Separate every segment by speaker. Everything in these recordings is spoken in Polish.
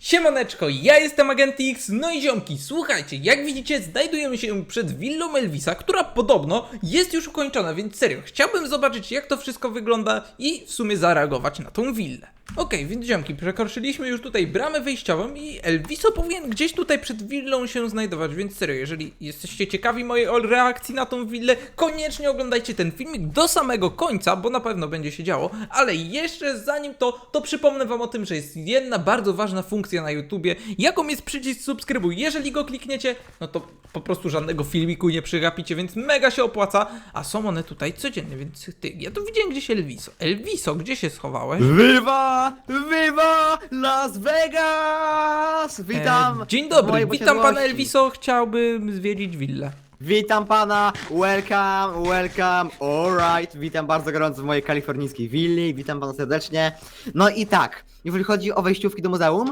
Speaker 1: Siemaneczko, ja jestem Agent X, no i ziomki, słuchajcie, jak widzicie znajdujemy się przed willą Elvisa, która podobno jest już ukończona, więc serio, chciałbym zobaczyć jak to wszystko wygląda i w sumie zareagować na tą willę. Okej, więc ziomki, przekroczyliśmy już tutaj bramę wejściową i Elviso powinien gdzieś tutaj przed willą się znajdować, więc serio, jeżeli jesteście ciekawi mojej reakcji na tą willę, koniecznie oglądajcie ten filmik do samego końca, bo na pewno będzie się działo, ale jeszcze zanim to, to przypomnę wam o tym, że jest jedna bardzo ważna funkcja na YouTubie, jaką jest przycisk subskrybuj. Jeżeli go klikniecie, no to po prostu żadnego filmiku nie przegapicie, więc mega się opłaca, a są one tutaj codziennie, więc ty, ja tu widziałem gdzieś Elviso. Elviso, gdzie się schowałeś?
Speaker 2: Viva! Viva Las Vegas! Witam!
Speaker 1: E, dzień dobry, witam pana. Elviso, chciałbym zwiedzić willę.
Speaker 2: Witam pana, welcome, welcome, alright, witam bardzo gorąco w mojej kalifornijskiej willi, witam pana serdecznie. No i tak, jeżeli chodzi o wejściówki do muzeum,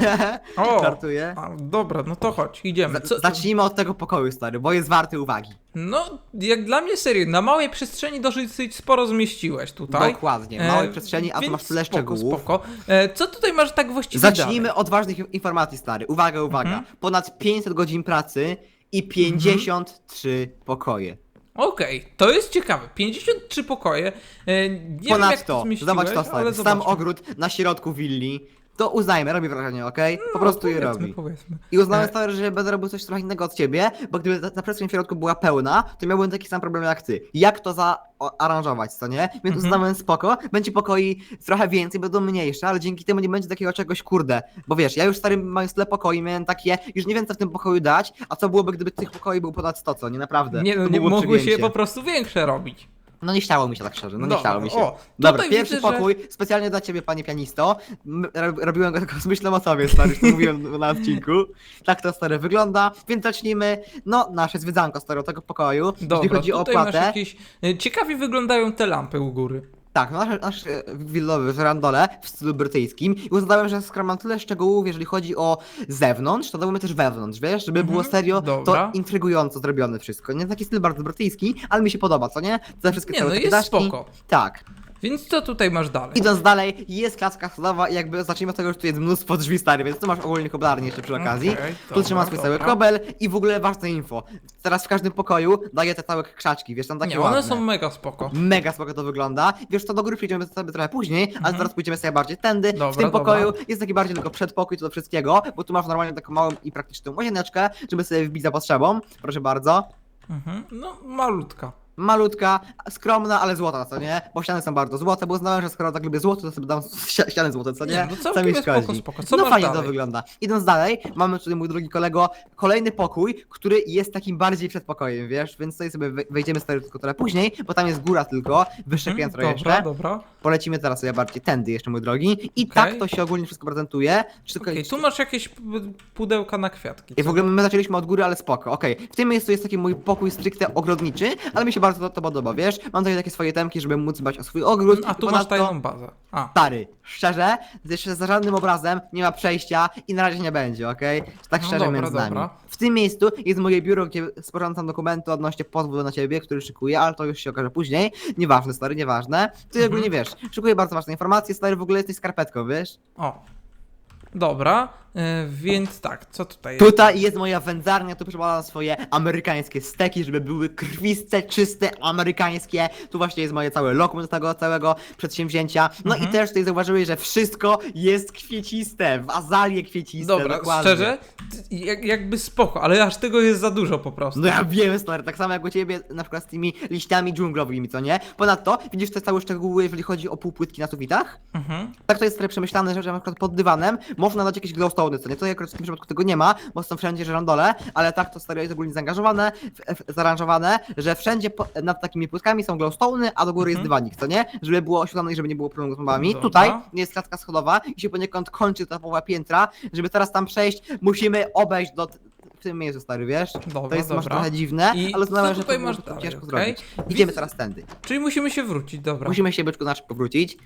Speaker 1: O,
Speaker 2: żartuję.
Speaker 1: a, dobra, no to chodź, idziemy. Co,
Speaker 2: Zacznijmy od tego pokoju, stary, bo jest warty uwagi.
Speaker 1: no, jak dla mnie serio, na małej przestrzeni dosyć sporo zmieściłeś tutaj.
Speaker 2: Dokładnie,
Speaker 1: E,
Speaker 2: małej przestrzeni, a tu
Speaker 1: więc
Speaker 2: masz tyle
Speaker 1: spoko,
Speaker 2: szczegółów.
Speaker 1: Spoko. E, co tutaj masz tak właściwie
Speaker 2: Zacznijmy od ważnych informacji, stary. Uwaga, uwaga.
Speaker 1: Mhm.
Speaker 2: Ponad 500 godzin pracy i 53 pokoje.
Speaker 1: Okej, to jest ciekawe. 53 pokoje. E, nie wiem jak to
Speaker 2: Ponadto,
Speaker 1: zmieściłeś,
Speaker 2: zobacz to
Speaker 1: ale
Speaker 2: stary, sam
Speaker 1: zobaczmy.
Speaker 2: ogród na środku willi, to uznajmy, robi wrażenie, okej? Po prostu je
Speaker 1: No, powiedzmy,
Speaker 2: robi.
Speaker 1: Powiedzmy.
Speaker 2: I uznałem
Speaker 1: E,
Speaker 2: stary, że będę robił coś trochę innego od ciebie, bo gdyby ta, ta przestrzeń w środku była pełna, to miałbym taki sam problem jak ty. Jak to zaaranżować, co nie? Więc
Speaker 1: Mhm.
Speaker 2: uznałem spoko, będzie pokoi trochę więcej, będą mniejsze, ale dzięki temu nie będzie takiego czegoś kurde. Bo wiesz, ja już stary mając tyle pokoi, miałem takie, już nie wiem co w tym pokoju dać, a co byłoby gdyby tych pokoi było ponad 100, co nie? Naprawdę.
Speaker 1: Nie, no,
Speaker 2: To
Speaker 1: nie
Speaker 2: byłoby
Speaker 1: mogły się
Speaker 2: przygięcie.
Speaker 1: po prostu większe robić.
Speaker 2: No nie chciało mi się tak szczerze, no nie
Speaker 1: Dobra,
Speaker 2: chciało mi się.
Speaker 1: o,
Speaker 2: Dobra,
Speaker 1: tutaj
Speaker 2: pierwszy
Speaker 1: widzę, że-
Speaker 2: pokój, specjalnie dla ciebie, panie pianisto. M- Robiłem go tylko z myślą o sobie, stary, już to mówiłem na odcinku. Tak to stary wygląda, więc zacznijmy, no, nasze zwiedzanko stary tego pokoju.
Speaker 1: Dobra,
Speaker 2: Jeśli chodzi o
Speaker 1: tutaj masz
Speaker 2: opłatę,
Speaker 1: jakieś... e, Ciekawie wyglądają te lampy u góry.
Speaker 2: Tak, no, nasz, nasz e, willowy żerandole w stylu brytyjskim i uznałem, że skoro mam tyle szczegółów, jeżeli chodzi o zewnątrz, to damy też wewnątrz, wiesz, żeby było
Speaker 1: Mhm,
Speaker 2: serio
Speaker 1: dobra.
Speaker 2: to intrygująco zrobione wszystko. Nie taki styl bardzo brytyjski, ale mi się podoba, co nie? Te wszystkie
Speaker 1: Nie,
Speaker 2: całe
Speaker 1: no
Speaker 2: takie
Speaker 1: jest
Speaker 2: daszki.
Speaker 1: spoko.
Speaker 2: Tak.
Speaker 1: Więc co tutaj masz dalej?
Speaker 2: Idąc dalej, jest klatka schodowa i jakby zacznijmy od tego, że tu jest mnóstwo drzwi stary, więc tu masz ogólnie koblarnię jeszcze przy okazji.
Speaker 1: Okej,
Speaker 2: tu
Speaker 1: dobra,
Speaker 2: trzyma swój cały
Speaker 1: dobra.
Speaker 2: kobel i w ogóle ważne info. Teraz w każdym pokoju daję te całe krzaczki, wiesz, tam takie
Speaker 1: Nie, one
Speaker 2: ładne.
Speaker 1: są mega spoko.
Speaker 2: Mega spoko to wygląda. Wiesz, to do góry przejdziemy sobie trochę później, ale teraz pójdziemy sobie bardziej tędy. w
Speaker 1: Mhm. Dobra,
Speaker 2: tym pokoju
Speaker 1: dobra.
Speaker 2: jest taki bardziej tylko przedpokój co do wszystkiego, bo tu masz normalnie taką małą i praktyczną łazieneczkę, żeby sobie wbić za potrzebą. Proszę bardzo.
Speaker 1: Mhm. No, malutka.
Speaker 2: Malutka, skromna, ale złota, co nie? Bo ściany są bardzo złote, bo uznałem, że skoro tak lubię złoto, to sobie dam ści- ściany złote, co nie?
Speaker 1: Nie, no
Speaker 2: Co
Speaker 1: całkiem
Speaker 2: mi
Speaker 1: jest
Speaker 2: szkodzi.
Speaker 1: spoko, spoko. Co
Speaker 2: no
Speaker 1: masz
Speaker 2: fajnie to
Speaker 1: dalej?
Speaker 2: wygląda. Idąc dalej, mamy tutaj, mój drogi kolego, kolejny pokój, który jest takim bardziej przedpokojem, wiesz? Więc tutaj sobie we- wejdziemy sobie tylko trochę później, bo tam jest góra tylko, wyższe
Speaker 1: Mhm,
Speaker 2: piętro
Speaker 1: Dobra,
Speaker 2: jeszcze.
Speaker 1: dobra.
Speaker 2: Polecimy teraz sobie bardziej tędy jeszcze, mój drogi. I
Speaker 1: Okej.
Speaker 2: tak to się ogólnie wszystko prezentuje. Czy tylko-
Speaker 1: Okej, tu masz jakieś p- pudełka na kwiatki.
Speaker 2: i w
Speaker 1: co?
Speaker 2: ogóle my zaczęliśmy od góry, ale spoko. Okej, w tym miejscu jest taki mój pokój stricte ogrodniczy, ale mi się bardzo to, to podoba, wiesz? Mam tutaj takie swoje temki, żeby móc dbać o swój ogród.
Speaker 1: A
Speaker 2: i
Speaker 1: tu masz
Speaker 2: ponadto-
Speaker 1: tajną bazę. A,
Speaker 2: Stary, szczerze, jeszcze za żadnym obrazem nie ma przejścia i na razie nie będzie, okej? Tak
Speaker 1: No
Speaker 2: szczerze
Speaker 1: dobra,
Speaker 2: między nami.
Speaker 1: dobra.
Speaker 2: W tym miejscu jest moje biuro, gdzie sporządzam dokumenty odnośnie pozwu na ciebie, który szykuję, ale to już się okaże później. Nieważne, stary, nieważne. Ty
Speaker 1: Mhm.
Speaker 2: ogólnie wiesz, szykuję bardzo ważne informacje, stary, w ogóle jesteś skarpetką, wiesz?
Speaker 1: o. Dobra, e, więc tak, co tutaj jest?
Speaker 2: Tutaj jest moja wędzarnia, tu przepalam swoje amerykańskie steki, żeby były krwiste, czyste, amerykańskie. Tu właśnie jest moje całe lokum do tego całego przedsięwzięcia. No
Speaker 1: Mhm.
Speaker 2: i też tutaj zauważyłeś, że wszystko jest kwieciste, w azalie kwieciste,
Speaker 1: Dobra,
Speaker 2: dokładnie.
Speaker 1: szczerze, ty- jak, jakby spoko, ale aż tego jest za dużo po prostu.
Speaker 2: No ja wiem, stary, tak samo jak u ciebie na przykład z tymi liściami dżunglowymi, co nie? Ponadto, widzisz te całe szczegóły, jeżeli chodzi o półpłytki na sufitach?
Speaker 1: Mhm.
Speaker 2: Tak to jest stary przemyślane, że, że na przykład pod dywanem można dać jakieś glowstone, co nie? To akurat w tym przypadku tego nie ma, bo są wszędzie żerandole, ale tak to stary jest ogólnie zaangażowane, w, w, zaaranżowane, że wszędzie po, nad takimi płytkami są glowstone, a do góry jest
Speaker 1: Mhm.
Speaker 2: dywanik, co nie? Żeby było oświetlone i żeby nie było problemu z mobami.
Speaker 1: Dobra.
Speaker 2: Tutaj jest klatka schodowa i się poniekąd kończy ta połowa piętra. Żeby teraz tam przejść, musimy obejść do... W tym miejscu, stary, wiesz?
Speaker 1: Dobra,
Speaker 2: to jest może trochę dziwne,
Speaker 1: I
Speaker 2: ale znałem, że to
Speaker 1: masz
Speaker 2: było
Speaker 1: dalej,
Speaker 2: ciężko
Speaker 1: okej?
Speaker 2: zrobić. Idziemy teraz tędy.
Speaker 1: Czyli musimy się wrócić, dobra.
Speaker 2: Musimy się byczku nasz powrócić.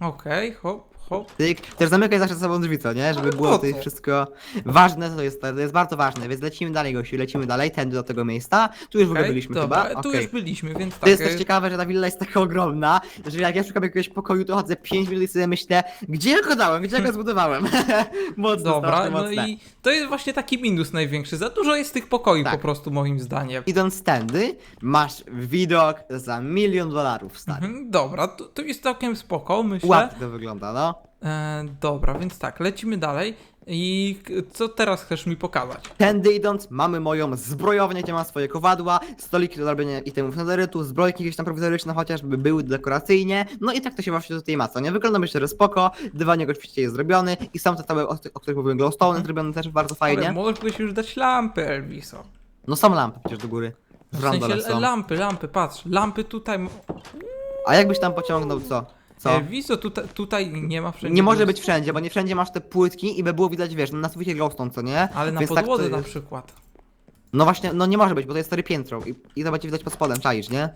Speaker 1: Okej, hop, hop.
Speaker 2: Tyk. Też zamykaj zawsze za sobą drzwi, co nie? Żeby
Speaker 1: Ale
Speaker 2: było tutaj
Speaker 1: co?
Speaker 2: wszystko ważne, to jest, to jest bardzo ważne, więc lecimy dalej, gościu, lecimy dalej, tędy do tego miejsca. Tu już w ogóle
Speaker 1: Okej,
Speaker 2: byliśmy
Speaker 1: dobra,
Speaker 2: chyba.
Speaker 1: tu
Speaker 2: Okej.
Speaker 1: już byliśmy, więc tak.
Speaker 2: To jest
Speaker 1: e,
Speaker 2: też ciekawe, że ta willa jest taka ogromna, że jak ja szukam jakiegoś pokoju, to chodzę 5 minut i sobie myślę, gdzie ja go dałem, gdzie ja go zbudowałem. mocno,
Speaker 1: Dobra,
Speaker 2: strasznie
Speaker 1: no
Speaker 2: mocne.
Speaker 1: i to jest właśnie taki minus największy. Za dużo jest tych pokoi
Speaker 2: Tak.
Speaker 1: po prostu moim zdaniem.
Speaker 2: Idąc tędy, masz widok za milion dolarów, stary.
Speaker 1: Mhm, Dobra, to, to jest całkiem spoko, myślę.
Speaker 2: Ładnie to wygląda, no.
Speaker 1: E, dobra, więc tak, lecimy dalej. I co teraz chcesz mi pokazać?
Speaker 2: Tędy idąc, mamy moją zbrojownię, gdzie mam swoje kowadła, stoliki do robienia itemów nederytu, zbrojki jakieś tam prowizoryczne chociażby były dekoracyjnie, no i tak to się właśnie tutaj ma, co nie? Wygląda myślę, że spoko, dywanik oczywiście jest zrobiony i są te cały, o, o których mówiłem, glowstone zrobione też bardzo
Speaker 1: Ale
Speaker 2: fajnie.
Speaker 1: mogłeś już dać lampy, Elviso.
Speaker 2: No są lampy przecież do góry. W
Speaker 1: W sensie
Speaker 2: są.
Speaker 1: lampy, lampy, patrz, lampy tutaj.
Speaker 2: A jakbyś tam pociągnął co? Co?
Speaker 1: Elviso, tutaj, tutaj nie ma wszędzie.
Speaker 2: Nie może być wszędzie, bo nie wszędzie masz te płytki i by było widać, wiesz, na suficie glowstone, co nie?
Speaker 1: Ale na
Speaker 2: Więc tak to
Speaker 1: podłodze na
Speaker 2: jest.
Speaker 1: przykład.
Speaker 2: No właśnie, no nie może być, bo to jest stary piętro i, i to będzie widać pod spodem, czaisz, nie?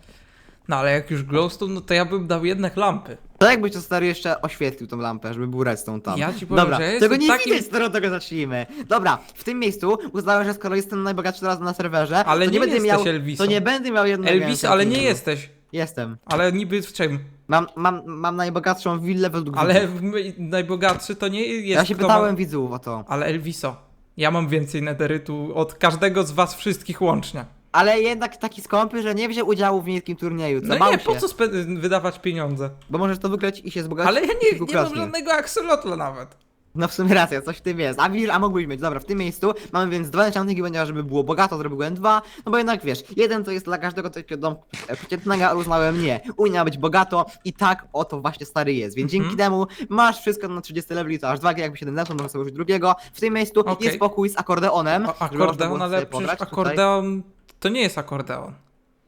Speaker 1: No ale jak już glowstone, no to ja bym dał jednak lampy.
Speaker 2: To jakbyś to stary jeszcze oświetlił tą lampę, żeby był redstone tam.
Speaker 1: Ja ci powiem,
Speaker 2: Dobra,
Speaker 1: że ja
Speaker 2: tego
Speaker 1: jestem
Speaker 2: nie
Speaker 1: takim-
Speaker 2: widać, stary, od tego zacznijmy. Dobra, w tym miejscu uznałem, że skoro jestem najbogatszy teraz na serwerze,
Speaker 1: Ale
Speaker 2: to nie,
Speaker 1: nie
Speaker 2: będę
Speaker 1: jesteś
Speaker 2: miał,
Speaker 1: Elvisą.
Speaker 2: to nie będę miał jednego
Speaker 1: Elviso, ale nie jesteś.
Speaker 2: Jestem.
Speaker 1: Ale niby w czym?
Speaker 2: Mam, mam, mam najbogatszą willę według
Speaker 1: Ale
Speaker 2: widzów.
Speaker 1: my- najbogatszy to nie jest.
Speaker 2: Ja się
Speaker 1: kto
Speaker 2: pytałem
Speaker 1: Ma...
Speaker 2: widzów o to.
Speaker 1: Ale Elviso, ja mam więcej nederytu od każdego z was wszystkich łącznie.
Speaker 2: Ale jednak taki skąpy, że nie wziął udziału w niewielkim turnieju, co
Speaker 1: No
Speaker 2: bał
Speaker 1: nie,
Speaker 2: się.
Speaker 1: po co spe- wydawać pieniądze?
Speaker 2: Bo możesz to wygrać i się zbogacić
Speaker 1: Ale ja nie, nie mam
Speaker 2: kilkukrotnie.
Speaker 1: żadnego aksolotla nawet.
Speaker 2: No w sumie racja, coś w tym jest. A wir, a mógłbyś mieć. Dobra, w tym miejscu mamy więc dwa enchantingi, ponieważ żeby było bogato, zrobiłem dwa. No bo jednak wiesz, jeden to jest dla każdego takiego domku przeciętnego, a uznałem nie. Unia być bogato i tak oto właśnie stary jest. Więc
Speaker 1: Mhm.
Speaker 2: dzięki temu masz wszystko na 30 leveli, to aż dwa, jakby się zemszą, możesz sobie użyć drugiego. W tym miejscu
Speaker 1: Okej.
Speaker 2: jest pokój z akordeonem.
Speaker 1: A,
Speaker 2: żeby można było
Speaker 1: akordeon, ale
Speaker 2: sobie
Speaker 1: przecież
Speaker 2: tutaj.
Speaker 1: akordeon to nie jest akordeon.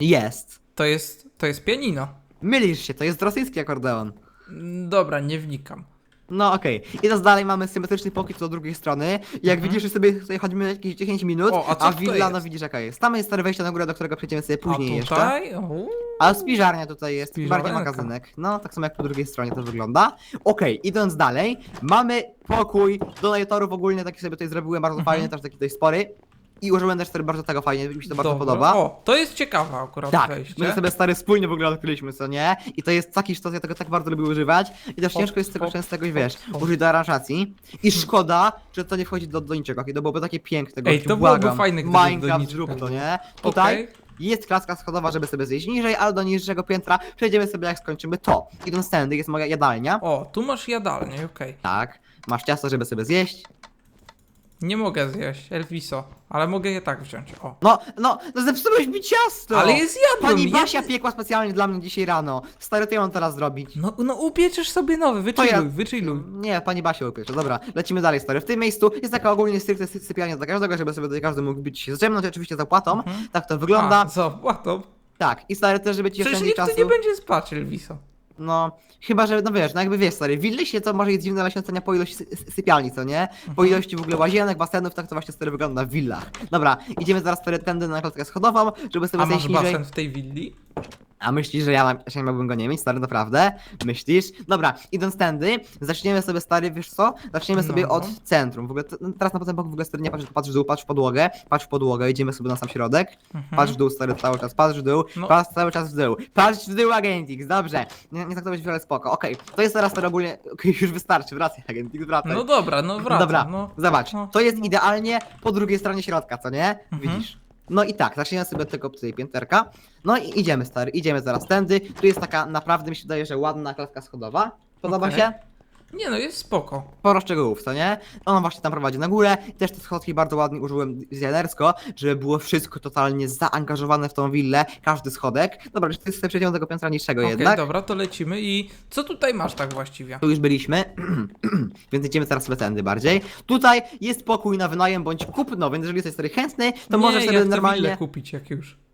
Speaker 2: Jest.
Speaker 1: To jest, to jest pianino.
Speaker 2: Mylisz się, to jest rosyjski akordeon.
Speaker 1: Mm, Dobra, nie wnikam.
Speaker 2: No okej. Idąc dalej mamy symetryczny pokój co do drugiej strony. Jak widzisz, że sobie tutaj chodzimy jakieś 10 minut,
Speaker 1: Mhm. O, a co
Speaker 2: willa, no
Speaker 1: jest?
Speaker 2: widzisz jaka jest. Tam jest stare wejście na górę, do którego przejdziemy sobie później
Speaker 1: A
Speaker 2: jeszcze.
Speaker 1: tutaj? Uuu.
Speaker 2: A spiżarnia tutaj jest, bardziej
Speaker 1: Spiżarenka.
Speaker 2: magazynek. No, tak samo jak po drugiej stronie to wygląda. Okej, idąc dalej, mamy pokój donatorów ogólnie, taki sobie tutaj zrobiłem, bardzo
Speaker 1: Mhm.
Speaker 2: fajny, też taki dość spory. I użyłem też stary bardzo tego fajnie, mi się to bardzo
Speaker 1: Dobra.
Speaker 2: podoba.
Speaker 1: O, to jest ciekawe akurat
Speaker 2: Tak,
Speaker 1: wejście.
Speaker 2: my sobie stary wspólnie w ogóle odkryliśmy, co nie? I to jest taki sztos, ja tego tak bardzo lubię używać. I też
Speaker 1: Hop,
Speaker 2: ciężko jest tego
Speaker 1: hop,
Speaker 2: często jakoś,
Speaker 1: hop,
Speaker 2: wiesz,
Speaker 1: hop.
Speaker 2: użyć do aranżacji. I szkoda, że to nie wchodzi do, do niczego, i to byłoby takie piękne,
Speaker 1: Ej,
Speaker 2: gościu,
Speaker 1: to byłoby
Speaker 2: błagam.
Speaker 1: fajne, gdyby do
Speaker 2: Minecraft
Speaker 1: niczego
Speaker 2: zrób to, nie? Tutaj
Speaker 1: Okej.
Speaker 2: jest klaska schodowa, żeby sobie zejść niżej, ale do niższego piętra przejdziemy sobie jak skończymy to. Idąc tędy jest moja jadalnia.
Speaker 1: O, tu masz jadalnię, okej.
Speaker 2: Tak, masz ciasto, żeby sobie zjeść.
Speaker 1: Nie mogę zjeść, Elviso, ale mogę je tak wziąć. O.
Speaker 2: No, no, no zepsułeś mi ciasto!
Speaker 1: Ale je zjadłem!
Speaker 2: Pani Basia piekła specjalnie dla mnie dzisiaj rano. Stary, to ja mam teraz zrobić.
Speaker 1: No, no upieczysz sobie nowy, wychilluj,
Speaker 2: ja-
Speaker 1: wychilluj.
Speaker 2: Nie, pani Basia upiecze. Dobra, lecimy dalej, stary. W tym miejscu jest taka ogólnie stricte sy- sypialnia dla każdego, żeby sobie tutaj każdy mógł być się zdrzemnąć, oczywiście zapłatą.
Speaker 1: Mhm.
Speaker 2: Tak to wygląda.
Speaker 1: A, co, łatwo.
Speaker 2: Tak, i stary też, żeby ci
Speaker 1: Przecież
Speaker 2: oszczędzić
Speaker 1: nikt tu
Speaker 2: czasu.
Speaker 1: nie będzie spać, Elviso.
Speaker 2: No, chyba, że, no wiesz, no jakby wiesz, stary, willi się to może jest dziwne naświecenia po ilości sy- sy- sypialni, co nie? Po
Speaker 1: Mhm.
Speaker 2: ilości w ogóle łazienek, basenów, tak to właśnie stary wygląda w willach. Dobra, idziemy zaraz stary tędy na klatkę schodową, żeby sobie
Speaker 1: A
Speaker 2: zejść
Speaker 1: masz
Speaker 2: niżej.
Speaker 1: basen w tej willi?
Speaker 2: A myślisz, że ja, mam- że ja miałbym go nie mieć, stary, naprawdę? Myślisz? Dobra, idąc tędy, zaczniemy sobie, stary, wiesz co? Zaczniemy sobie
Speaker 1: No.
Speaker 2: od centrum. W ogóle, t- teraz na potem w ogóle, stary, nie patrz, patrz w dół, patrz w podłogę, patrz w podłogę, idziemy sobie na sam środek.
Speaker 1: Mhm.
Speaker 2: Patrz w dół, stary, cały czas, patrz w dół,
Speaker 1: No.
Speaker 2: patrz cały czas w dół. Patrz w dół, Agentix, dobrze. Nie, nie tak to być wiele spoko, okej. To jest teraz stary ogólnie, okej, już wystarczy, wracaj, Agentix, wracaj.
Speaker 1: No dobra, no wracam.
Speaker 2: Dobra,
Speaker 1: no.
Speaker 2: zobacz,
Speaker 1: No.
Speaker 2: to jest idealnie po drugiej stronie środka, co nie?
Speaker 1: Mhm.
Speaker 2: Widzisz? No i tak, zaczniemy sobie od tego tutaj pięterka. No i idziemy, stary, idziemy zaraz tędy. Tu jest taka, naprawdę mi się wydaje, że ładna klatka schodowa. Podoba
Speaker 1: Okej.
Speaker 2: się?
Speaker 1: Nie no, jest spoko.
Speaker 2: Sporo szczegółów, co nie? Ona właśnie tam prowadzi na górę. Też te schodki bardzo ładnie użyłem zjadersko, żeby było wszystko totalnie zaangażowane w tą willę, każdy schodek. Dobra, czy ty sobie przejdziemy do tego piętra niższego
Speaker 1: Okej,
Speaker 2: jednak?
Speaker 1: dobra, to lecimy i co tutaj masz tak właściwie?
Speaker 2: Tu już byliśmy, więc idziemy teraz sobie tędy bardziej. Tutaj jest pokój na wynajem bądź kupno, więc jeżeli jesteś sobie chętny, to
Speaker 1: nie,
Speaker 2: możesz sobie
Speaker 1: ja chcę
Speaker 2: normalnie...
Speaker 1: willę kupić jak już.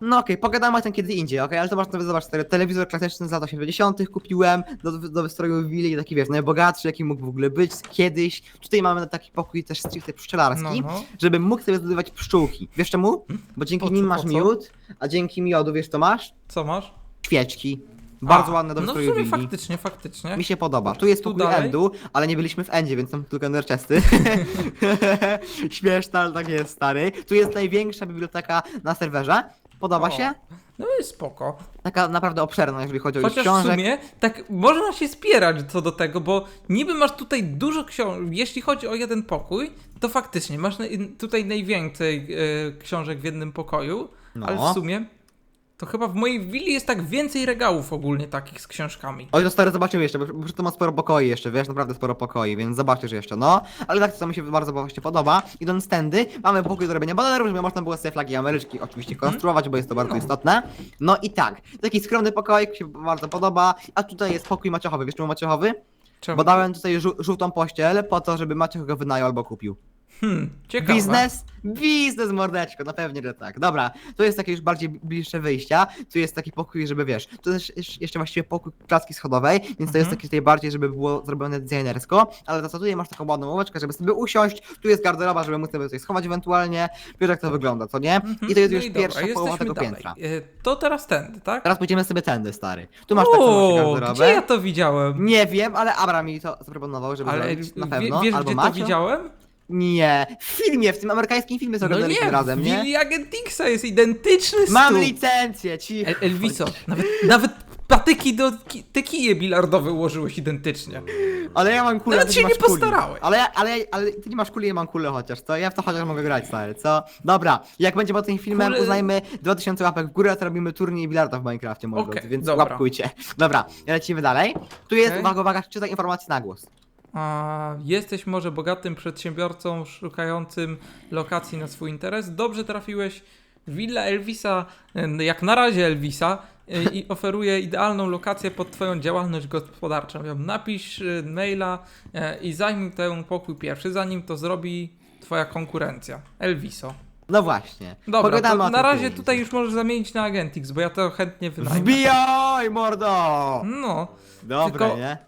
Speaker 2: No okej, pogadamy o tym kiedy indziej, okej, ale to można sobie zobaczyć, stary, telewizor klasyczny z lat 80 kupiłem do, do wystroju willi, taki wiesz, najbogatszy jaki mógł w ogóle być kiedyś. Tutaj mamy taki pokój też stricte pszczelarski,
Speaker 1: No, no.
Speaker 2: żeby mógł sobie zdobywać pszczółki. Wiesz czemu? Bo dzięki
Speaker 1: Po co,
Speaker 2: nim
Speaker 1: po
Speaker 2: masz
Speaker 1: co?
Speaker 2: miód, a dzięki miodu, wiesz co masz?
Speaker 1: Co masz?
Speaker 2: Świeczki. Bardzo
Speaker 1: A,
Speaker 2: ładne do
Speaker 1: No w
Speaker 2: wystroju
Speaker 1: sumie
Speaker 2: willi.
Speaker 1: faktycznie, faktycznie.
Speaker 2: Mi się podoba. Tu jest
Speaker 1: Tu
Speaker 2: pokój
Speaker 1: dalej?
Speaker 2: Endu, ale nie byliśmy w Endzie, więc są tylko Enderchesty. Śmieszne, ale tak jest, stary. Tu jest największa biblioteka na serwerze. Podoba
Speaker 1: O,
Speaker 2: się?
Speaker 1: No jest spoko.
Speaker 2: Taka naprawdę obszerna, jeżeli chodzi o ilość
Speaker 1: Chociaż w
Speaker 2: książek.
Speaker 1: sumie tak można się spierać co do tego, bo niby masz tutaj dużo książek. Jeśli chodzi o jeden pokój, to faktycznie masz tutaj najwięcej e, książek w jednym pokoju,
Speaker 2: No.
Speaker 1: ale w sumie to chyba w mojej willi jest tak więcej regałów ogólnie takich z książkami.
Speaker 2: Oj, to stary, zobaczymy jeszcze, bo bo to ma sporo pokoi jeszcze, wiesz, naprawdę sporo pokoi, więc zobaczysz jeszcze, no. Ale tak to mi się bardzo właśnie podoba. Idąc tędy, mamy pokój do robienia banerów, żeby można było sobie flagi ameryczki oczywiście konstruować, bo jest to bardzo
Speaker 1: No.
Speaker 2: istotne. No i tak, taki skromny pokoik mi się bardzo podoba, a tutaj jest pokój maciochowy, wiesz czemu maciochowy?
Speaker 1: Czemu?
Speaker 2: Bo dałem tutaj żół- żółtą pościel po to, żeby Maciech go wynajął albo kupił.
Speaker 1: Hmm, ciekawe.
Speaker 2: Biznes? Biznes, mordeczko, no pewnie, że tak. Dobra, to jest takie już bardziej bliższe wyjścia. Tu jest taki pokój, żeby wiesz, to jest jeszcze- jeszcze właściwie pokój klatki schodowej, więc to jest
Speaker 1: Mhm.
Speaker 2: taki tutaj bardziej, żeby było zrobione designersko, ale za co tutaj masz taką ładną ławeczkę, żeby sobie usiąść, tu jest garderoba, żeby móc sobie coś schować ewentualnie, wiesz jak to wygląda, co nie?
Speaker 1: Mhm,
Speaker 2: I to jest
Speaker 1: no
Speaker 2: już
Speaker 1: dobra,
Speaker 2: pierwsza połowa
Speaker 1: jesteśmy
Speaker 2: tego
Speaker 1: dalej.
Speaker 2: piętra.
Speaker 1: E, To teraz tędy, tak?
Speaker 2: Teraz pójdziemy sobie tędy, stary. Tu masz taką właśnie
Speaker 1: O,
Speaker 2: garderobę.
Speaker 1: gdzie ja to widziałem?
Speaker 2: Nie wiem, ale Abra mi to zaproponował, żeby
Speaker 1: Ale
Speaker 2: zrobić na
Speaker 1: wie-
Speaker 2: pewno,
Speaker 1: wiesz,
Speaker 2: albo
Speaker 1: gdzie to
Speaker 2: Macio.
Speaker 1: widziałem?
Speaker 2: Nie, w filmie, w tym amerykańskim filmie co
Speaker 1: No
Speaker 2: oglądaliśmy
Speaker 1: nie,
Speaker 2: razem, nie?
Speaker 1: willi Agentixa jest identyczny
Speaker 2: Mam
Speaker 1: stół.
Speaker 2: licencję, cicho.
Speaker 1: El Elviso, nawet, nawet patyki do ki te kije bilardowe ułożyłeś identycznie.
Speaker 2: Ale ja mam kulę,
Speaker 1: Nawet
Speaker 2: ty
Speaker 1: się
Speaker 2: masz
Speaker 1: nie
Speaker 2: kuli.
Speaker 1: postarałeś.
Speaker 2: Ale, ale, ale ty nie masz kuli, ja mam kulę chociaż, co? Ja w to chociaż mogę grać, stary, co? Dobra, jak będzie po tym filmem,
Speaker 1: Kule-
Speaker 2: uznajmy 2000 łapek w górę, to robimy turniej bilarda w Minecrafcie, moi
Speaker 1: Okej,
Speaker 2: drodzy, więc
Speaker 1: dobra.
Speaker 2: łapkujcie. Dobra, lecimy dalej. Tu jest,
Speaker 1: Okej.
Speaker 2: uwaga, uwaga, czytaj informacje na głos.
Speaker 1: A, jesteś może bogatym przedsiębiorcą szukającym lokacji na swój interes. Dobrze trafiłeś. Willa Elvisa, e, jak na razie Elvisa, e, i oferuje idealną lokację pod Twoją działalność gospodarczą. Napisz e, maila i zajmij ten pokój pierwszy, zanim to zrobi Twoja konkurencja. Elviso.
Speaker 2: No właśnie.
Speaker 1: Dobra,
Speaker 2: Pogadamy
Speaker 1: to na razie tutaj już możesz zamienić na Agentix, bo ja to chętnie wynajmę.
Speaker 2: Wbijaj, mordo!
Speaker 1: No,
Speaker 2: Dobra,
Speaker 1: tylko-
Speaker 2: nie?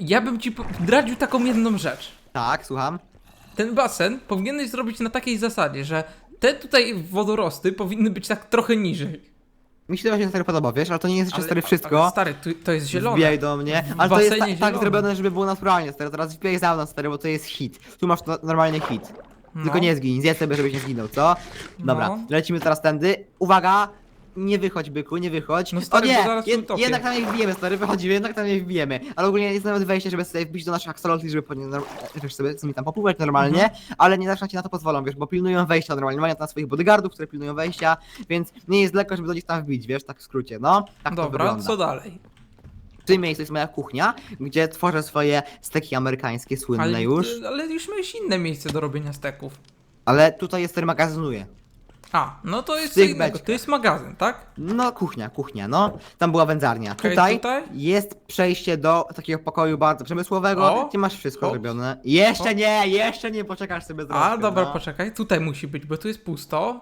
Speaker 1: Ja bym ci zdradził taką jedną rzecz.
Speaker 2: Tak, słucham.
Speaker 1: Ten basen powinieneś zrobić na takiej zasadzie, że te tutaj wodorosty powinny być tak trochę niżej.
Speaker 2: Mi się to właśnie stary podoba, wiesz, ale to nie jest jeszcze
Speaker 1: Ale-
Speaker 2: stary wszystko.
Speaker 1: Ale stary, tu, to jest zielone.
Speaker 2: Wbijaj do mnie. Ale to jest ta, tak
Speaker 1: zielone.
Speaker 2: zrobione, żeby było naturalnie, stary. Teraz wbijaj za mną, stary, bo to jest hit. Tu masz no, normalnie hit. Tylko
Speaker 1: No.
Speaker 2: nie zgin, zjedz sobie, żebyś nie zginął, co? Dobra,
Speaker 1: No.
Speaker 2: lecimy teraz tędy. Uwaga! Nie wychodź, byku, nie wychodź.
Speaker 1: No stary,
Speaker 2: o nie,
Speaker 1: bo zaraz cię utopię.
Speaker 2: jednak tam nie wbijemy, stary, wychodzimy, jednak tam wbijemy. Ale ogólnie jest nawet wejście, żeby sobie wbić do naszych axolotli, żeby po nie, norm- wiesz, sobie z nimi tam popływać normalnie,
Speaker 1: Mhm.
Speaker 2: ale nie zawsze ci na to pozwolą, wiesz, bo pilnują wejścia normalnie, mają tam swoich bodyguardów, które pilnują wejścia, więc nie jest lekko, żeby do nich tam wbić, wiesz, tak w skrócie, no. Tak to
Speaker 1: Dobra,
Speaker 2: wygląda.
Speaker 1: co dalej?
Speaker 2: W tym miejscu jest moja kuchnia, gdzie tworzę swoje steki amerykańskie, słynne już.
Speaker 1: ale już miałeś inne miejsce do robienia steków.
Speaker 2: Ale tutaj jest ten magazynuję.
Speaker 1: A, no to jest co
Speaker 2: tych
Speaker 1: innego.
Speaker 2: beczkach.
Speaker 1: To jest magazyn, tak?
Speaker 2: No, kuchnia, kuchnia, no. Tam była wędzarnia.
Speaker 1: Okej,
Speaker 2: tutaj,
Speaker 1: tutaj?
Speaker 2: jest przejście do takiego pokoju bardzo przemysłowego,
Speaker 1: O,
Speaker 2: gdzie masz wszystko
Speaker 1: o.
Speaker 2: zrobione. Jeszcze
Speaker 1: O.
Speaker 2: nie, jeszcze nie, poczekasz sobie troszkę,
Speaker 1: A, dobra,
Speaker 2: no.
Speaker 1: poczekaj. Tutaj musi być, bo tu jest pusto.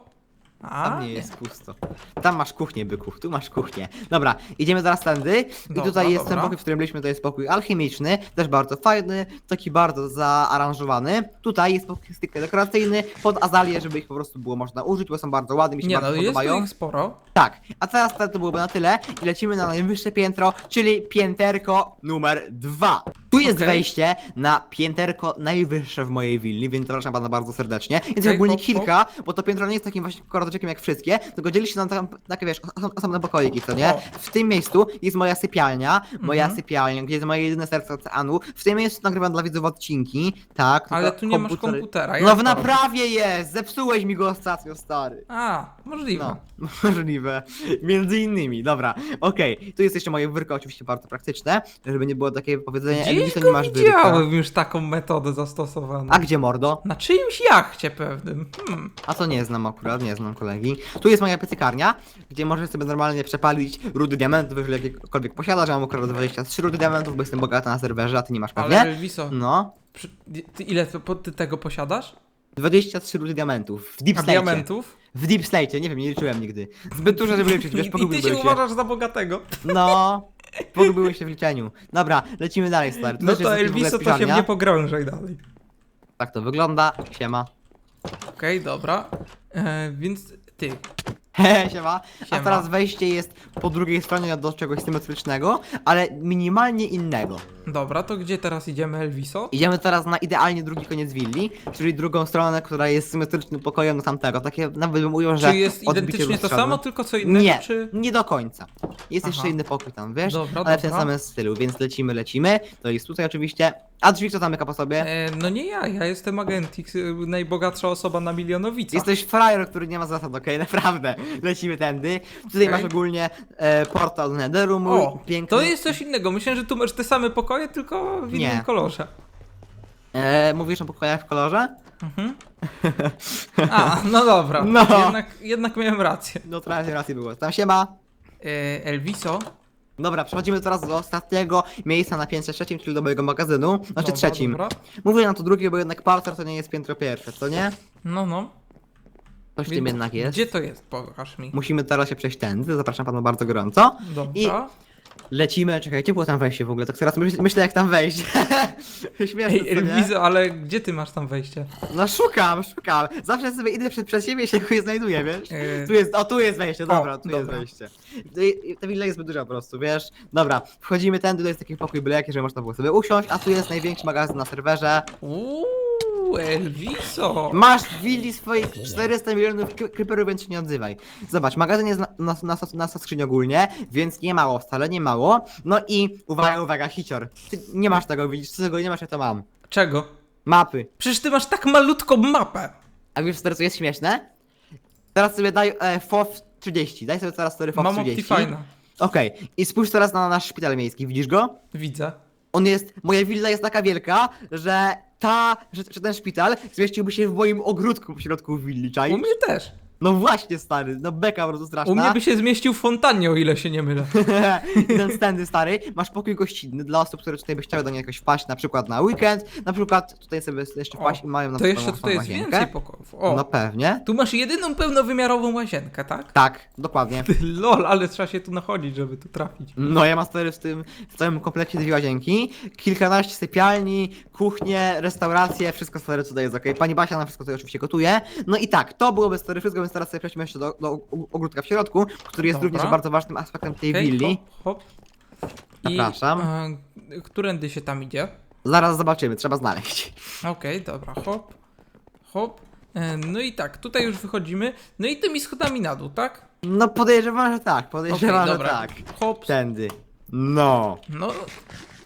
Speaker 1: A,
Speaker 2: Tam nie jest pusto. Tam masz kuchnię, byków, tu masz kuchnię. Dobra, idziemy zaraz tędy. I
Speaker 1: Dobra,
Speaker 2: tutaj jest ten
Speaker 1: dobra.
Speaker 2: pokój, w którym byliśmy, to jest pokój alchemiczny, też bardzo fajny, taki bardzo zaaranżowany. Tutaj jest pokój stricte dekoracyjny, pod azalię, żeby ich po prostu było można użyć, bo są bardzo ładne, mi się
Speaker 1: Nie,
Speaker 2: bardzo
Speaker 1: no jest
Speaker 2: podobają.
Speaker 1: tu ich sporo.
Speaker 2: Tak, a teraz to byłoby na tyle i lecimy na najwyższe piętro, czyli pięterko numer dwa. Tu jest
Speaker 1: Okej.
Speaker 2: wejście na pięterko najwyższe w mojej willi, więc zapraszam pana bardzo serdecznie. Jest
Speaker 1: Okej,
Speaker 2: ogólnie
Speaker 1: hop, hop.
Speaker 2: kilka, bo to piętro nie jest takim właśnie korytarzem jak wszystkie, tylko dzieli się na tam, takie wiesz, oso- osobne pokoiki, co nie?
Speaker 1: O.
Speaker 2: W tym miejscu jest moja sypialnia, moja
Speaker 1: Mhm.
Speaker 2: sypialnia, gdzie jest moje jedyne serce oceanu. W tym miejscu nagrywam dla widzów odcinki, tak.
Speaker 1: Ale
Speaker 2: tylko
Speaker 1: tu nie masz
Speaker 2: komputer-
Speaker 1: komputera.
Speaker 2: No w
Speaker 1: to?
Speaker 2: naprawie jest! Zepsułeś mi go ostatnio, stary.
Speaker 1: A, możliwe.
Speaker 2: No, możliwe. Między innymi, dobra. Okej, tu jest jeszcze moje wyrko, oczywiście bardzo praktyczne, żeby nie było takie powiedzenie,
Speaker 1: Gdzieś
Speaker 2: Nie masz wyrka.
Speaker 1: widziałem już taką metodę zastosowaną.
Speaker 2: A gdzie mordo?
Speaker 1: Na czyimś jachcie pewnym. Hmm.
Speaker 2: A to nie znam akurat, nie znam kolegi. Tu jest moja piecykarnia, gdzie możesz sobie normalnie przepalić rudy diamentów, jeżeli jakiekolwiek posiadasz. Ja mam akurat 23 rudy diamentów, bo jestem bogata na serwerze, a ty nie masz pewnie.
Speaker 1: Ale Elviso,
Speaker 2: No.
Speaker 1: przy- ty ile po- ty tego posiadasz?
Speaker 2: 23 rudy diamentów. W Deep
Speaker 1: A
Speaker 2: Slate.
Speaker 1: diamentów?
Speaker 2: W Deep Slate, nie wiem, nie liczyłem nigdy. Zbyt dużo, żeby liczyć, wiesz,
Speaker 1: I, I ty się. uważasz za bogatego.
Speaker 2: No, pogubiłem się w liczeniu. Dobra, lecimy dalej, stary. Tu
Speaker 1: No
Speaker 2: też
Speaker 1: to
Speaker 2: w ogóle
Speaker 1: Elviso to się nie pogrążaj dalej.
Speaker 2: Tak to wygląda. Siema.
Speaker 1: Okej, dobra. E, więc ty,
Speaker 2: Hehe, siema. A
Speaker 1: Siema.
Speaker 2: teraz wejście jest po drugiej stronie do czegoś symetrycznego, ale minimalnie innego.
Speaker 1: Dobra, to gdzie teraz idziemy, Elviso?
Speaker 2: Idziemy teraz na idealnie drugi koniec willi, czyli drugą stronę, która jest symetrycznym pokojem do tamtego. Takie nawet bym ujął, że
Speaker 1: Czy jest
Speaker 2: odbicie
Speaker 1: identycznie to
Speaker 2: lustrzane.
Speaker 1: samo, tylko co innego,
Speaker 2: Nie,
Speaker 1: czy...
Speaker 2: nie do końca. Jest
Speaker 1: Aha.
Speaker 2: jeszcze inny pokój tam, wiesz?
Speaker 1: Dobra,
Speaker 2: ale w tym
Speaker 1: dobra.
Speaker 2: samym stylu, więc lecimy, lecimy. To jest tutaj oczywiście. A drzwi kto zamyka po sobie?
Speaker 1: E, no nie ja, ja jestem Agentix, y, najbogatsza osoba na milionowica.
Speaker 2: Jesteś frajer, który nie ma zasad, okej, naprawdę. Lecimy tędy. Tutaj
Speaker 1: Okej.
Speaker 2: masz ogólnie e, portal do Netheru, mój
Speaker 1: O,
Speaker 2: piękny.
Speaker 1: to jest coś innego. Myślę, że tu masz te same pokoje, tylko w innym
Speaker 2: Nie.
Speaker 1: kolorze.
Speaker 2: E, mówisz o pokojach w kolorze?
Speaker 1: Mhm. A, no dobra.
Speaker 2: No.
Speaker 1: Jednak, jednak miałem rację.
Speaker 2: No trochę racji było. Tam się ma.
Speaker 1: E, Elviso?
Speaker 2: Dobra, przechodzimy teraz do ostatniego miejsca na piętrze trzecim, czyli do mojego magazynu. Znaczy
Speaker 1: Dobra,
Speaker 2: trzecim.
Speaker 1: Dobra.
Speaker 2: Mówię na to drugie, bo jednak parter to nie jest piętro pierwsze, co nie?
Speaker 1: No, no.
Speaker 2: Coś w tym jednak jest.
Speaker 1: Gdzie to jest? Pokaż mi.
Speaker 2: Musimy teraz się przejść tędy, zapraszam panu bardzo gorąco.
Speaker 1: Dobra.
Speaker 2: Lecimy, czekajcie, było tam wejście w ogóle, tak teraz myśl, myślę jak tam wejść. Śmieszne,
Speaker 1: Ej,
Speaker 2: co nie?
Speaker 1: Elviso, ale gdzie ty masz tam wejście?
Speaker 2: No szukam, szukam. Zawsze sobie idę przed, przed siebie i się chuj znajduję, wiesz?
Speaker 1: E,
Speaker 2: Tu jest, o tu jest wejście, dobra,
Speaker 1: O,
Speaker 2: tu jest
Speaker 1: dobra.
Speaker 2: wejście. I- i Ta willa jest zbyt duża po prostu, wiesz? Dobra, wchodzimy tędy, to jest taki pokój byle jaki, że można było sobie usiąść, a tu jest największy magazyn na serwerze.
Speaker 1: Uuu, Elviso.
Speaker 2: Masz w willi swoich 400 milionów kry- creeperów, więc się nie odzywaj. Zobacz, magazyn jest na, na, na, na skrzyni ogólnie, więc nie mało, wcale nie mało. No i uwaga, uwaga, hicior. Ty nie masz tego, widzisz, ty tego nie masz, ja to mam.
Speaker 1: Czego?
Speaker 2: Mapy.
Speaker 1: Przecież ty masz tak malutką mapę.
Speaker 2: A wiesz, co teraz jest śmieszne? Teraz sobie daj e, FOF 30, daj sobie teraz story FOF
Speaker 1: Mam
Speaker 2: 30.
Speaker 1: Optifine'a.
Speaker 2: Okej, i spójrz teraz na nasz szpital miejski, widzisz go?
Speaker 1: Widzę.
Speaker 2: On jest, moja willa jest taka wielka, że ta, że, że ten szpital zmieściłby się w moim ogródku w środku willi,
Speaker 1: U
Speaker 2: czaisz?
Speaker 1: mnie też.
Speaker 2: No właśnie, stary, no beka po prostu straszna.
Speaker 1: U mnie by się zmieścił w fontannie, o ile się nie mylę.
Speaker 2: I ten stędy stary, masz pokój gościnny dla osób, które tutaj by chciały do niego jakoś wpaść, na przykład na weekend, na przykład tutaj sobie jeszcze wpaść
Speaker 1: O,
Speaker 2: i mają na
Speaker 1: To
Speaker 2: przykład
Speaker 1: jeszcze tutaj jest więcej pokojów. O,
Speaker 2: No pewnie.
Speaker 1: tu masz jedyną pełnowymiarową łazienkę, tak?
Speaker 2: Tak, dokładnie.
Speaker 1: Ty, lol, ale trzeba się tu nachodzić, żeby tu trafić.
Speaker 2: No ja mam stary w tym, w całym kompleksie dwie łazienki, kilkanaście sypialni, kuchnie, restauracje, wszystko stary tutaj jest okej. Pani Basia na wszystko tutaj oczywiście gotuje. No i tak, to byłoby stary wszystko, więc teraz sobie przejdźmy jeszcze do, do ogródka w środku, który jest
Speaker 1: Dobra.
Speaker 2: również bardzo ważnym aspektem tej
Speaker 1: Okej,
Speaker 2: willi.
Speaker 1: hop, hop. I,
Speaker 2: Zapraszam.
Speaker 1: e, którędy się tam idzie?
Speaker 2: Zaraz zobaczymy, trzeba znaleźć.
Speaker 1: Okej, dobra, hop, hop. E, No i tak, tutaj już wychodzimy. No i tymi schodami na dół, tak?
Speaker 2: No podejrzewam, że tak,
Speaker 1: Okej,
Speaker 2: podejrzewam, że
Speaker 1: dobra.
Speaker 2: tak.
Speaker 1: Hop.
Speaker 2: Tędy. No,
Speaker 1: No,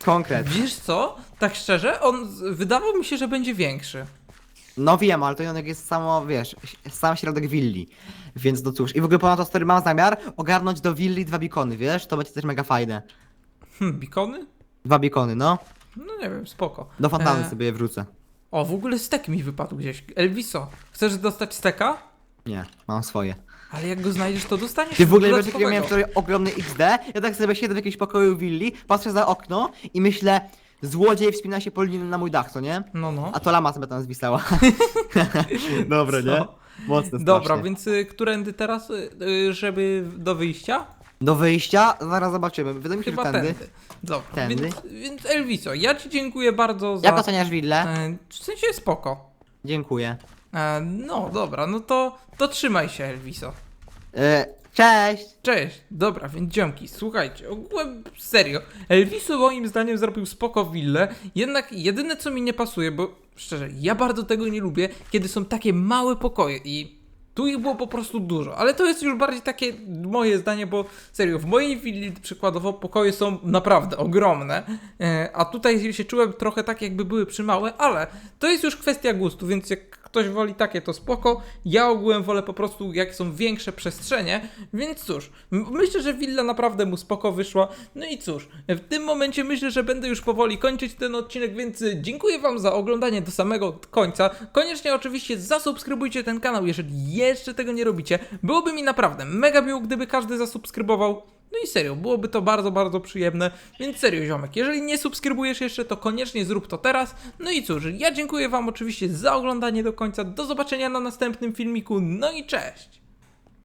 Speaker 2: konkret.
Speaker 1: wiesz co? Tak szczerze, on z- wydawał mi się, że będzie większy.
Speaker 2: No wiem, ale to jednak jest samo, wiesz, sam środek willi. Więc no cóż, i w ogóle ponadto, stary, mam zamiar ogarnąć do willi dwa bikony, wiesz? To będzie też mega fajne.
Speaker 1: Hm, bikony?
Speaker 2: Dwa bikony, no.
Speaker 1: No nie wiem, spoko.
Speaker 2: Do fontanny
Speaker 1: E,
Speaker 2: sobie je wrócę.
Speaker 1: O, w ogóle stek mi wypadł gdzieś. Elviso, chcesz dostać steka?
Speaker 2: Nie, mam swoje.
Speaker 1: Ale jak go znajdziesz, to dostaniesz
Speaker 2: Ty w ogóle wiesz, miałem wczoraj ogromny XD? Ja tak sobie siedzę w jakimś pokoju willi, patrzę za okno i myślę, złodziej wspina się po linii na mój dach, co nie?
Speaker 1: No, no.
Speaker 2: A to lama sobie tam zwisała. Dobra, nie? Mocne
Speaker 1: Dobra,
Speaker 2: strasznie.
Speaker 1: więc y, którędy teraz, y, y, żeby do wyjścia?
Speaker 2: Do wyjścia? Zaraz zobaczymy. Wydaje mi się, że
Speaker 1: Chyba
Speaker 2: tędy.
Speaker 1: tędy. Dobra,
Speaker 2: Tędy.
Speaker 1: Więc, więc Elviso, ja ci dziękuję bardzo za...
Speaker 2: Jak oceniasz willę?
Speaker 1: E, w sensie spoko.
Speaker 2: Dziękuję.
Speaker 1: E, no dobra, no to, to trzymaj się Elviso.
Speaker 2: E, cześć!
Speaker 1: Cześć, dobra, więc ziomki, słuchajcie, ogółem serio, Elviso moim zdaniem zrobił spoko willę, jednak jedyne co mi nie pasuje, bo szczerze, ja bardzo tego nie lubię, kiedy są takie małe pokoje i tu ich było po prostu dużo, ale to jest już bardziej takie moje zdanie, bo serio, w mojej willi przykładowo pokoje są naprawdę ogromne, e, a tutaj się czułem trochę tak jakby były przymałe, ale to jest już kwestia gustu, więc jak ktoś woli takie, to spoko. Ja ogółem wolę po prostu, jak są większe przestrzenie, więc cóż, myślę, że willa naprawdę mu spoko wyszła. No i cóż, w tym momencie myślę, że będę już powoli kończyć ten odcinek, więc dziękuję Wam za oglądanie do samego końca. Koniecznie oczywiście zasubskrybujcie ten kanał, jeżeli jeszcze tego nie robicie. Byłoby mi naprawdę mega miło, gdyby każdy zasubskrybował. No i serio, byłoby to bardzo, bardzo przyjemne. Więc serio, ziomek, jeżeli nie subskrybujesz jeszcze, to koniecznie zrób to teraz. No i cóż, ja dziękuję Wam oczywiście za oglądanie do końca. Do zobaczenia na następnym filmiku. No i cześć!